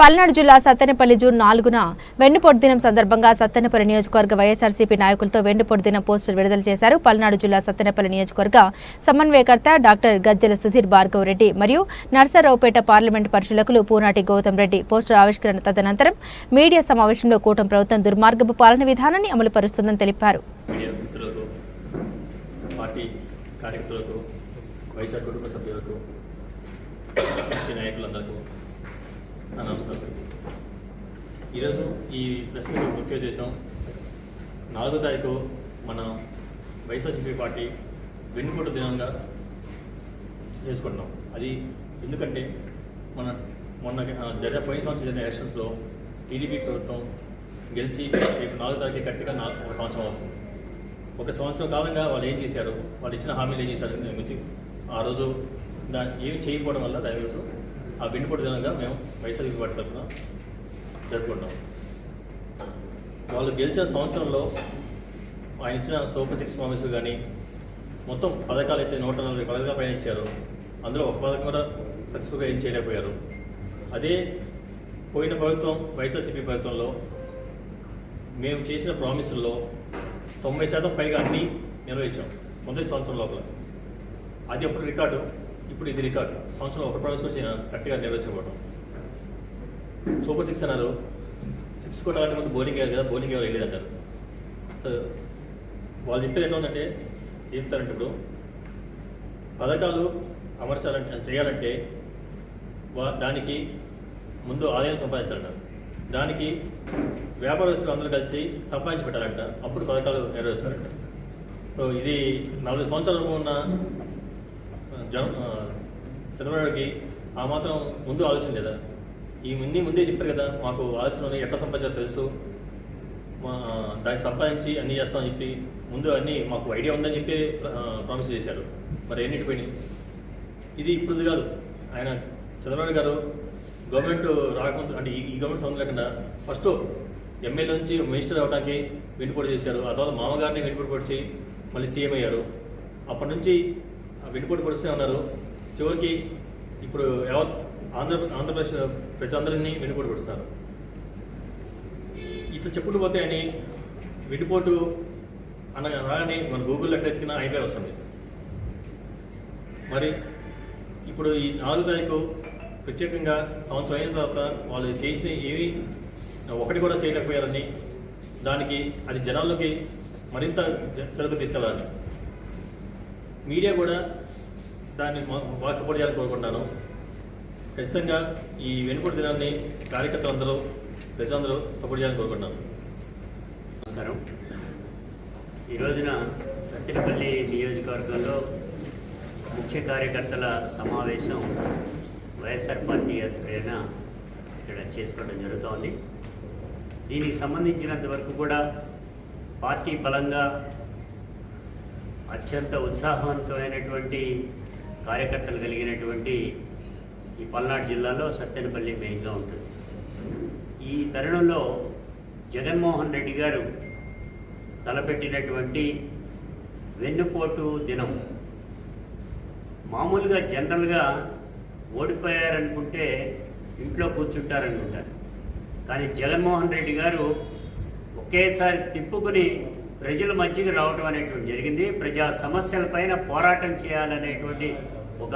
పల్నాడు జిల్లా సత్తెనపల్లి జూన్ నాలుగున వెన్నుపొడి దినం సందర్భంగా సత్తెనపల్లి నియోజకవర్గ వైఎస్ఆర్సీపీ నాయకులతో వెన్నుపొడి దినం పోస్టర్ విడుదల చేశారు. పల్నాడు జిల్లా సత్తెనపల్లి నియోజకవర్గ సమన్వయకర్త డాక్టర్ గజ్జల సుధీర్ భార్గవ్ రెడ్డి మరియు నర్సరావుపేట పార్లమెంటు పరిశీలకులు పూనాటి గౌతమ్ రెడ్డి. పోస్టర్ ఆవిష్కరణ తదనంతరం మీడియా సమావేశంలో కూటమి ప్రభుత్వం దుర్మార్గపు పాలన విధానాన్ని అమలు పరుస్తుందని తెలిపారు. కార్యకర్తలకు వైఎస్ఆర్ కుటుంబ సభ్యులకు నాయకులందరికీ నమస్కారం ఈరోజు ఈ ప్రెస్ మీట్ ముఖ్య ఉద్దేశం నాలుగో తారీఖు మన వైఎస్ఆర్సీపీ పార్టీ వెన్నుపోటు దినంగా చేసుకుంటున్నాం. అది ఎందుకంటే మన మొన్న జరిగిన పోయిన సంవత్సరం జరిగిన ఎలక్షన్స్లో టీడీపీ ప్రభుత్వం గెలిచి రేపు నాలుగో తారీఖు కరెక్ట్గా నాలుగు ఒక సంవత్సరం వస్తుంది. ఒక సంవత్సరం కాలంగా వాళ్ళు ఏం చేశారు? వాళ్ళు ఇచ్చిన హామీలు ఏం చేశారు? ఆ రోజు దాన్ని ఏం చేయకపోవడం వల్ల దాని రోజు ఆ వెన్నుపోటు దినంగా మేము వైశాఖ పార్టీ జరుపుకుంటాం. వాళ్ళు గెలిచిన సంవత్సరంలో ఆయన ఇచ్చిన సూపర్ సిక్స్ ప్రామిస్ కానీ మొత్తం పథకాలు అయితే నూట నలభై పథకాలు పైన ఇచ్చారు. అందులో ఒక పథకం కూడా సక్సెస్ఫుల్గా ఏం చేయలేకపోయారు. అదే పోయిన ప్రభుత్వం వైఎస్ఆర్సీపీ ప్రభుత్వంలో మేము చేసిన ప్రామిసుల్లో తొంభై శాతం పైగా అన్నీ నిర్వహించాం మొదటి సంవత్సరం లోపల. అది అప్పుడు రికార్డు? ఇప్పుడు ఇది రికార్డు సంవత్సరం ఒక ప్రాజెక్ట్ వచ్చి కరెక్ట్గా నెరవేర్చుకోవడం సూపర్ సిక్స్ అన్నారు. సిక్స్ కొట్టాలంటే ముందు బౌలింగ్ వేయాలి కదా బౌలింగ్ వేయాలి వెళ్ళేది అంటారు వాళ్ళు చెప్పేది ఎట్లా ఉందంటే ఏం చెప్తారంటే ఇప్పుడు పథకాలు అమర్చాలంటే చేయాలంటే వా- దానికి ముందు ఆదాయం సంపాదించాలంట దానికి వ్యాపారస్తులు అందరూ కలిసి సంపాదించి పెట్టాలంట. అప్పుడు పథకాలు నెరవేరుస్తారంట సో ఇది నలభై సంవత్సరాలు ఉన్న జన చంద్రబాబుకి ఆ మాత్రం ముందు ఆలోచన లేదా? ఈ ముందు ముందే చెప్పారు కదా మాకు ఆలోచన ఉన్నాయి, ఎట్లా సంపాదించాలో తెలుసు. మా దాన్ని సంపాదించి అన్నీ చేస్తామని చెప్పి ముందు అన్నీ మాకు ఐడియా ఉందని చెప్పి ప్రామిస్ చేశారు. మరి ఎన్నిటి పోయినాయి? ఇది ఇప్పుడు కాదు. ఆయన చంద్రబాబు గారు గవర్నమెంట్ రాకముందు అంటే ఈ గవర్నమెంట్ సంబంధం లేకుండా ఫస్ట్ ఎమ్మెల్యే నుంచి మినిస్టర్ అవడానికి వెంటుపోటు చేశారు. ఆ తర్వాత మామగారిని వెంటుపోటు పొడిచి మళ్ళీ సీఎం అయ్యారు. అప్పటి నుంచి ఆ వెనుపోటు పొడుస్తూనే ఉన్నారు. చివరికి ఇప్పుడు యావత్ ఆంధ్ర ఆంధ్రప్రదేశ్ ప్రజలందరినీ వెనుపోటు పెడతారు ఇట్లా చెప్పుకుంటూ పోతే అని వెండిపోటు అన్న రాగానే మన గూగుల్లో ఎక్కడ ఎత్తికినా ఐపీఆర్ వస్తుంది. మరి ఇప్పుడు ఈ నాలుగు తారీఖు ప్రత్యేకంగా సంవత్సరం అయిన తర్వాత వాళ్ళు చేసిన ఏమి ఒకటి కూడా చేయలేకపోయారని దానికి అది జనాల్లోకి మరింత చెరకు తీసుకెళ్ళాలి మీడియా కూడా దాన్ని బాగా సపోర్ట్ చేయాలని కోరుకుంటున్నాను ఖచ్చితంగా ఈ వెనుకటి దినాన్ని కార్యకర్తలందరూ ప్రజలందరూ సపోర్ట్ చేయాలని కోరుకుంటున్నాను నమస్కారం. ఈ రోజున సత్తినపల్లి నియోజకవర్గంలో ముఖ్య కార్యకర్తల సమావేశం వైఎస్ఆర్ పార్టీ ఆధ్వర్యాన ఇక్కడ చేసుకోవడం జరుగుతోంది. దీనికి సంబంధించినంత వరకు కూడా పార్టీ బలంగా అత్యంత ఉత్సాహవంతమైనటువంటి కార్యకర్తలు కలిగినటువంటి ఈ పల్నాడు జిల్లాలో సత్తెనపల్లి మెయిన్గా ఉంటుంది. ఈ తరుణంలో జగన్మోహన్ రెడ్డి గారు తలపెట్టినటువంటి వెన్నుపోటు దినం. మామూలుగా జనరల్గా ఓడిపోయారనుకుంటే ఇంట్లో కూర్చుంటారనుకుంటారు. కానీ జగన్మోహన్ రెడ్డి గారు ఒకేసారి తిప్పుకుని ప్రజల మధ్యకి రావటం అనేటువంటి జరిగింది. ప్రజా సమస్యలపైన పోరాటం చేయాలనేటువంటి ఒక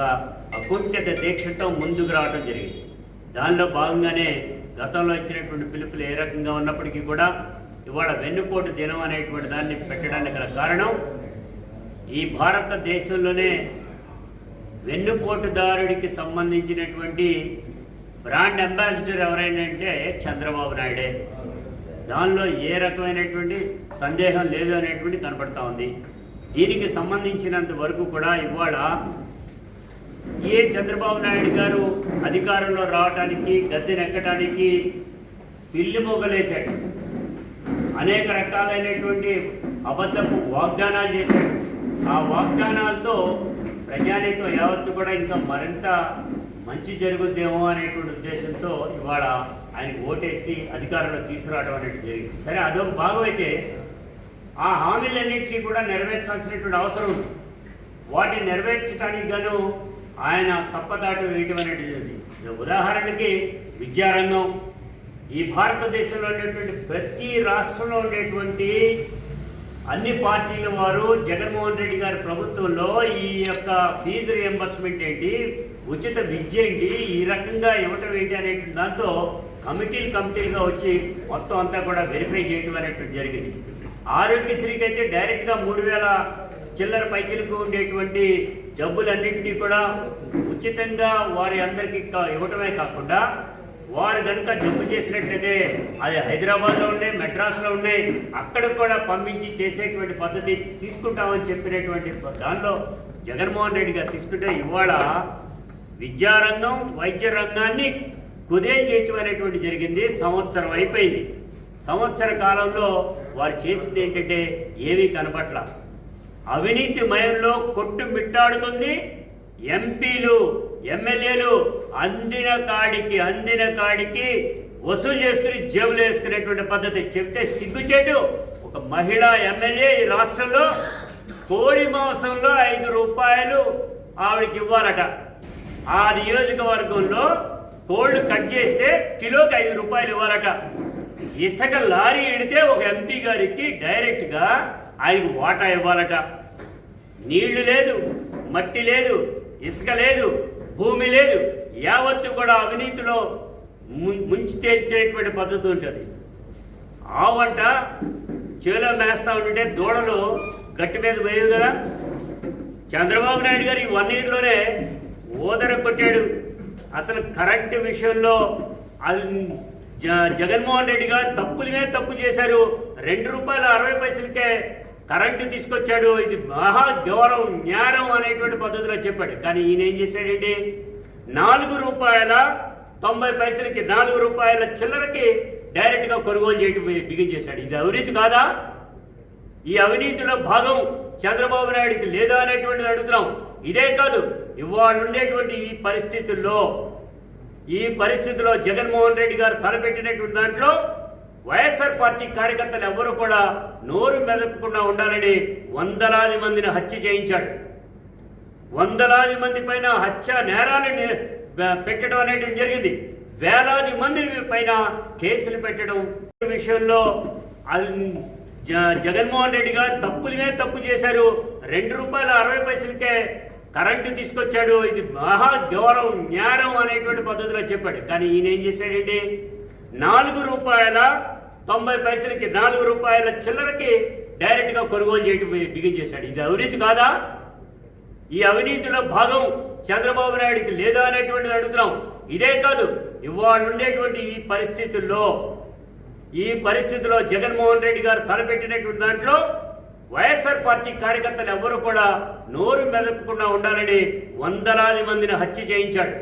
అకుంఠిత దీక్షతో ముందుకు రావడం జరిగింది. దానిలో భాగంగానే గతంలో ఇచ్చినటువంటి పిలుపులు ఏ రకంగా ఉన్నప్పటికీ కూడా ఇవాళ వెన్నుపోటు దినం అనేటువంటి దాన్ని పెట్టడానికి గల కారణం ఈ భారతదేశంలోనే వెన్నుపోటుదారుడికి సంబంధించినటువంటి బ్రాండ్ అంబాసిడర్ ఎవరైనా అంటే చంద్రబాబు నాయుడే. దానిలో ఏ రకమైనటువంటి సందేహం లేదు అనేటువంటి కనపడతా ఉంది. దీనికి సంబంధించినంత వరకు కూడా ఇవాళ ఏ చంద్రబాబు నాయుడు గారు అధికారంలో రావటానికి గద్దెనెక్కటానికి పిల్లి మోగలేశాడు. అనేక రకాలైనటువంటి అబద్ధపు వాగ్దానాలు చేశాడు. ఆ వాగ్దానాలతో ప్రజానీకం యావత్తు కూడా ఇంకా మరింత మంచి జరుగుద్దేమో అనేటువంటి ఉద్దేశంతో ఇవాళ ఆయనకు ఓటేసి అధికారంలో తీసుకురావడం అనేది జరిగింది. సరే అదొక భాగం అయితే ఆ హామీలన్నింటినీ కూడా నెరవేర్చాల్సినటువంటి అవసరం ఉంది. వాటిని నెరవేర్చడానికి గాను ఆయన తప్పదాటు వేయటం అనేటువంటిది ఉదాహరణకి విద్యారంగం. ఈ భారతదేశంలో ఉండేటువంటి ప్రతి రాష్ట్రంలో ఉండేటువంటి అన్ని పార్టీల వారు జగన్మోహన్ రెడ్డి గారి ప్రభుత్వంలో ఈ యొక్క ఫీజు రియంబర్స్మెంట్ ఏంటి ఉచిత విద్య ఏంటి ఈ రకంగా ఇవ్వటం ఏంటి అనేటువంటి దాంతో కమిటీలు కమిటీలుగా వచ్చి మొత్తం అంతా కూడా వెరిఫై చేయటం అనేటువంటి జరిగింది. ఆరోగ్యశ్రీకి అయితే డైరెక్ట్గా మూడు వేల చిల్లర పైచిలకు ఉండేటువంటి జబ్బులన్నింటినీ కూడా ఉచితంగా వారి అందరికీ ఇవ్వటమే కాకుండా వారు కనుక జబ్బు చేసినట్లయితే అది హైదరాబాద్లో ఉన్నాయి మెడ్రాస్లో ఉన్నాయి అక్కడ కూడా పంపించి చేసేటువంటి పద్ధతి తీసుకుంటామని చెప్పినటువంటి దానిలో జగన్మోహన్ రెడ్డి గారు తీసుకుంటే ఇవాళ విద్యారంగం వైద్య రంగాన్ని కుదేలు చేయటం అనేటువంటి జరిగింది సంవత్సరం అయిపోయింది. సంవత్సర కాలంలో వారు చేసింది ఏంటంటే ఏమీ కనపట్ల. అవినీతి మయంలో కొట్టు మిట్టాడుతుంది ఎంపీలు ఎమ్మెల్యేలు అందిన కాడికి అందిన కాడికి వసూలు చేసుకుని జేబులు వేసుకునేటువంటి పద్ధతి. చెప్తే సిగ్గుచేటు. ఒక మహిళా ఎమ్మెల్యే ఈ రాష్ట్రంలో కోడి మాంసంలో ఐదు రూపాయలు ఆవిడకి ఇవ్వాలట. ఆ నియోజకవర్గంలో కోళ్ళు కట్ చేస్తే కిలోకి ఐదు రూపాయలు ఇవ్వాలట. ఇసుక లారీ ఎడితే ఒక ఎంపీ గారికి డైరెక్ట్గా ఆయనకు వాటా ఇవ్వాలట. నీళ్ళు లేదు మట్టి లేదు ఇసుక లేదు భూమి లేదు యావత్తు కూడా అవినీతిలో ముంచి తేల్చేటువంటి పద్ధతి ఉంటుంది. ఆవంట చేలో మేస్తా ఉంటే దూడలు గట్టి మీద వేయవు కదా. చంద్రబాబు నాయుడు గారు ఈ వన్ ఇయర్లోనే ఓదర కొట్టాడు. అసలు కరెంటు విషయంలో జ- జగన్మోహన్ రెడ్డి గారు తప్పుల మీద తప్పు చేశారు. రెండు రూపాయల అరవై పైసలకే కరెంటు తీసుకొచ్చాడు. ఇది మహా ఘోరం న్యారం అనేటువంటి పద్ధతిలో చెప్పాడు. కానీ ఈయన ఏం చేశాడండి? నాలుగు రూపాయల తొంభై పైసలకి నాలుగు రూపాయల చిల్లరకి డైరెక్ట్గా కొనుగోలు చేయడం బిగించేశాడు ఇది అవినీతి కాదా? ఈ అవినీతిలో భాగం చంద్రబాబు నాయుడికి లేదా అనేటువంటిది అడుగుతున్నాం. ఇదే కాదు ఇవాళ ఉండేటువంటి ఈ పరిస్థితుల్లో ఈ పరిస్థితిలో జగన్మోహన్ రెడ్డి గారు తలపెట్టినటువంటి దాంట్లో వైఎస్ఆర్ పార్టీ కార్యకర్తలు ఎవరు కూడా నోరు మెదపకుండా ఉండాలని వందలాది మందిని హత్య చేయించాడు. వందలాది మంది పైన హత్య నేరాలు పెట్టడం అనేటువంటి జరిగింది. వేలాది మంది పైన కేసులు పెట్టడం విషయంలో జ- జగన్మోహన్ రెడ్డి గారు తప్పులనే మీద తప్పు చేశారు. రెండు రూపాయల అరవై పైసలకే కరెంటు తీసుకొచ్చాడు. ఇది మహా గౌరవం న్యారం అనేటువంటి పద్ధతిలో చెప్పాడు. కానీ ఈయన ఏం చేశాడండి నాలుగు రూపాయల తొంభై పైసలకి నాలుగు రూపాయల చిల్లరకి డైరెక్ట్గా కొనుగోలు చేయడం బిగించేశాడు ఇది అవినీతి కాదా? ఈ అవినీతిలో భాగం చంద్రబాబు నాయుడికి లేదా అనేటువంటిది అడుగుతున్నాం. ఇదే కాదు ఇవాళ ఉండేటువంటి ఈ పరిస్థితుల్లో ఈ పరిస్థితిలో జగన్మోహన్ రెడ్డి గారు తలపెట్టినటువంటి దాంట్లో వైఎస్ఆర్ పార్టీ కార్యకర్తలు ఎవరు కూడా నోరు మెదపకుండా ఉండాలని వందలాది మందిని హత్య చేయించాడు.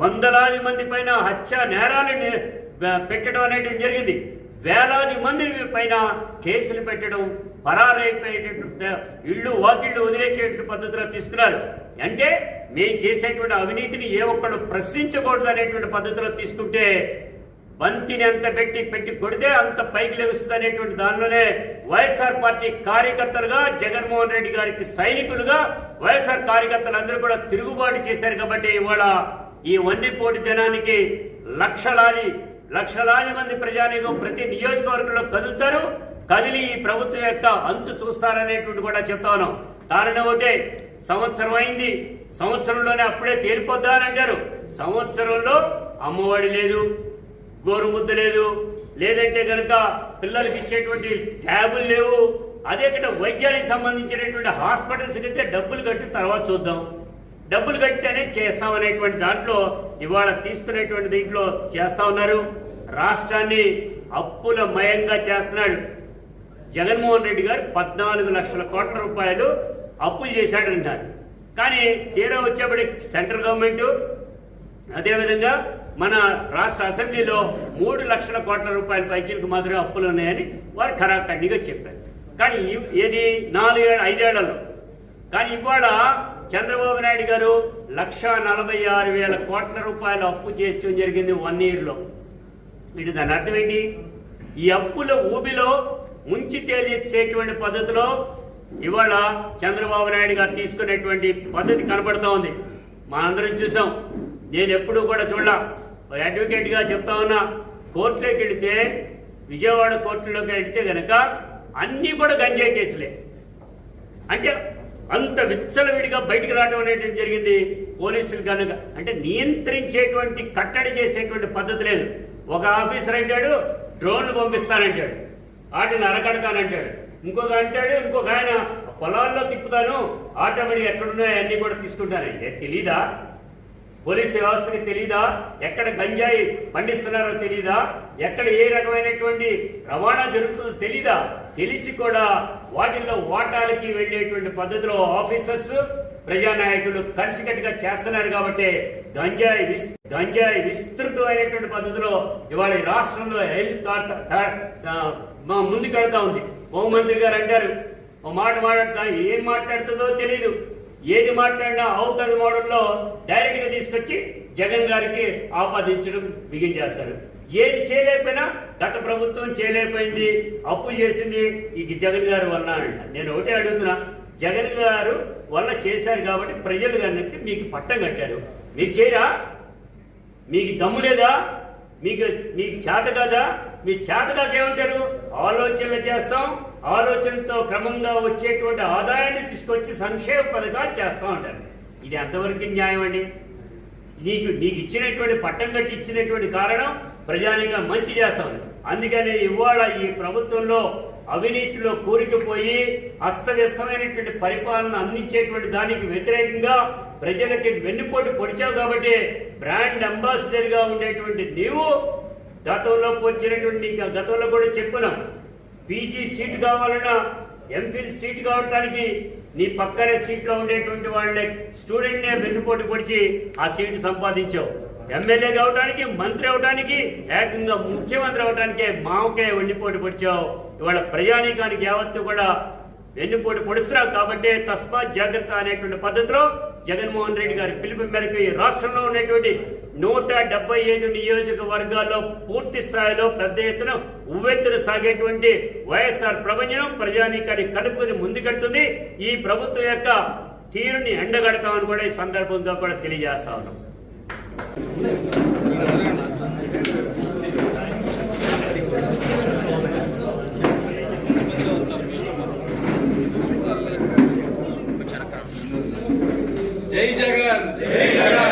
వందలాది మంది పైన హత్య నేరాలు పెట్టడం అనేటువంటి జరిగింది. వేలాది మంది పైన కేసులు పెట్టడం పరారైపోయేటటువంటి ఇళ్ళు వాకిళ్ళు వదిలేసేటువంటి పద్ధతిలో తీసుకున్నారు. అంటే మేము చేసేటువంటి అవినీతిని ఏ ఒక్కడు ప్రశ్నించకూడదు అనేటువంటి పద్ధతిలో తీసుకుంటే బంతిని ఎంత పెట్టి పెట్టి కొడితే అంత పైకి లెగుస్తుంది అనేటువంటి దానిలోనే వైఎస్ఆర్ పార్టీ కార్యకర్తలుగా జగన్మోహన్ రెడ్డి గారికి సైనికులుగా వైఎస్ఆర్ కార్యకర్తలందరూ కూడా తిరుగుబాటు చేశారు కాబట్టి ఇవాళ ఈ వన్నిపోటు దినానికి లక్షలాది లక్షలాది మంది ప్రజానీకం ప్రతి నియోజకవర్గంలో కదులుతారు. కదిలి ఈ ప్రభుత్వం యొక్క అంతు చూస్తారనేటువంటి కూడా చెప్తా ఉన్నాం. కారణం ఒకటే సంవత్సరం అయింది. సంవత్సరంలోనే అప్పుడే తేలిపోద్దా అని అంటారు. సంవత్సరంలో అమ్మఒడి లేదు. గోరు ముద్ద లేదు. లేదంటే కనుక పిల్లలకి ఇచ్చేటువంటి ట్యాబులు లేవు. అదే ఇక్కడ వైద్యానికి సంబంధించినటువంటి హాస్పిటల్స్ అయితే డబ్బులు కట్టి తర్వాత చూద్దాం. డబ్బులు కట్టితేనే చేస్తాం అనేటువంటి దాంట్లో ఇవాళ తీసుకునేటువంటి దీంట్లో చేస్తా ఉన్నారు. రాష్ట్రాన్ని అప్పుల మయంగా చేస్తున్నాడు. జగన్మోహన్ రెడ్డి గారు పద్నాలుగు లక్షల కోట్ల రూపాయలు అప్పులు చేశాడంటారు. కానీ తీరా వచ్చేప్పటికి సెంట్రల్ గవర్నమెంట్ అదేవిధంగా మన రాష్ట్ర అసెంబ్లీలో మూడు లక్షల కోట్ల రూపాయల పైచీలకు మాత్రమే అప్పులు ఉన్నాయని వారు ఖరాఖండిగా చెప్పారు. కానీ ఏది? నాలుగేళ్ళ ఐదేళ్ళలో. కానీ ఇవాళ చంద్రబాబు నాయుడు గారు లక్ష నలభై ఆరు వేల కోట్ల రూపాయలు అప్పు చేయడం జరిగింది వన్ ఇయర్లో. ఇటు దాని అర్థం ఏంటి? ఈ అప్పుల ఊబిలో ముంచి తేల్చేటువంటి పద్ధతిలో ఇవాళ చంద్రబాబు నాయుడు గారు తీసుకునేటువంటి పద్ధతి కనబడుతూ ఉంది. మనందరం చూసాం. నేను ఎప్పుడూ కూడా చూడలా. అడ్వకేట్గా చెప్తా ఉన్నా కోర్టులోకి వెళితే విజయవాడ కోర్టులోకి వెళితే గనక అన్నీ కూడా గంజాయి కేసులే. అంటే అంత విచ్చలవిడిగా బయటికి రావడం అనేటువంటి జరిగింది. పోలీసులు కనుక అంటే నియంత్రించేటువంటి కట్టడి చేసేటువంటి పద్ధతి లేదు. ఒక ఆఫీసర్ అంటాడు డ్రోన్లు పంపిస్తానంటాడు. వాటిని అరకడతానంటాడు ఇంకొక అంటాడు ఇంకొక ఆయన పొలాల్లో తిప్పుతాను ఆటోమేటిక్ ఎక్కడున్నాయో అన్నీ కూడా తీసుకుంటాను. తెలీదా? పోలీస్ వ్యవస్థకి తెలీదా? ఎక్కడ గంజాయి పండిస్తున్నారో తెలీదా? ఎక్కడ ఏ రకమైనటువంటి రవాణా జరుగుతుందో తెలీదా? తెలిసి కూడా వాటిల్లో ఓటాలకి వెళ్ళేటువంటి పద్ధతిలో ఆఫీసర్స్ ప్రజానాయకులు కలిసికట్టుగా చేస్తున్నారు కాబట్టి గంజాయి గంజాయి విస్తృతమైనటువంటి పద్ధతిలో ఇవాళ ఈ రాష్ట్రంలో హెల్త్ ముందుకెళ్తా ఉంది. హోంమంత్రి గారు అంటారు ఓ మాట మాట్లాడతా ఏం మాట్లాడుతుందో తెలీదు. ఏది మాట్లాడినా అవుతుంది మోడల్లో డైరెక్ట్గా తీసుకొచ్చి జగన్ గారికి ఆపాదించడం బిగించేస్తారు ఏది చేయలేకపోయినా గత ప్రభుత్వం చేయలేకపోయింది అప్పు చేసింది ఇది జగన్ గారి వల్ల అంట. నేను ఒకటే అడుగుతున్నా జగన్ గారు వల్ల చేశారు కాబట్టి ప్రజలు కనుక మీకు పట్టం కట్టారు. మీరు చేయరా? మీకు దమ్ము లేదా? మీకు మీకు చేత కదా? మీ చేత కాకేమంటారు ఆలోచనలు చేస్తాం ఆలోచనతో క్రమంగా వచ్చేటువంటి ఆదాయాన్ని తీసుకొచ్చి సంక్షేమ పథకాలు చేస్తూ ఉంటారు. ఇది ఎంతవరకు న్యాయం అండి? నీకు నీకు ఇచ్చినటువంటి పట్టం కట్టి ఇచ్చినటువంటి కారణం ప్రజానిగా మంచి చేస్తాం అందుకని ఇవాళ ఈ ప్రభుత్వంలో అవినీతిలో కూరుకుపోయి అస్తవ్యస్తమైనటువంటి పరిపాలన అందించేటువంటి దానికి వ్యతిరేకంగా ప్రజలకి వెన్నుపోటు పొడిచావు కాబట్టి బ్రాండ్ అంబాసిడర్గా ఉండేటువంటి నీవు గతంలో పొచ్చినటువంటి గతంలో కూడా చెప్పున్నాం పీజీ సీట్ కావాలన్నా ఎంఫిల్ సీట్ కావటానికి నీ పక్కనే సీట్లో ఉండేటువంటి వాళ్ళని స్టూడెంట్ నే వెన్నుపోటు పొడిచి ఆ సీటు సంపాదించావు. ఎమ్మెల్యే కావడానికి మంత్రి అవడానికి ఏకంగా ముఖ్యమంత్రి అవడానికే మామకే వెన్నుపోటు పొడిచావు. ఇవాళ ప్రజానీకానికి యావత్తు కూడా వెన్నుపోటు పొడుస్తున్నావు కాబట్టి తస్మాత్ జాగ్రత్త అనేటువంటి పద్ధతిలో జగన్మోహన్ రెడ్డి గారి పిలుపు మేరకు ఈ రాష్ట్రంలో ఉన్నటువంటి నూట డెబ్బై ఐదు నియోజకవర్గాల్లో పూర్తి స్థాయిలో పెద్ద ఎత్తున ఉవ్వెత్తున సాగేటువంటి వైఎస్ఆర్ ప్రభంజనం ప్రజానీకాన్ని కలుపుకుని ముందుకెడుతుంది. ఈ ప్రభుత్వం యొక్క తీరుని ఎండగడతామని కూడా ఈ సందర్భంగా కూడా తెలియజేస్తా ఉన్నాం జై జగన్ జై జగన్ జై జగన్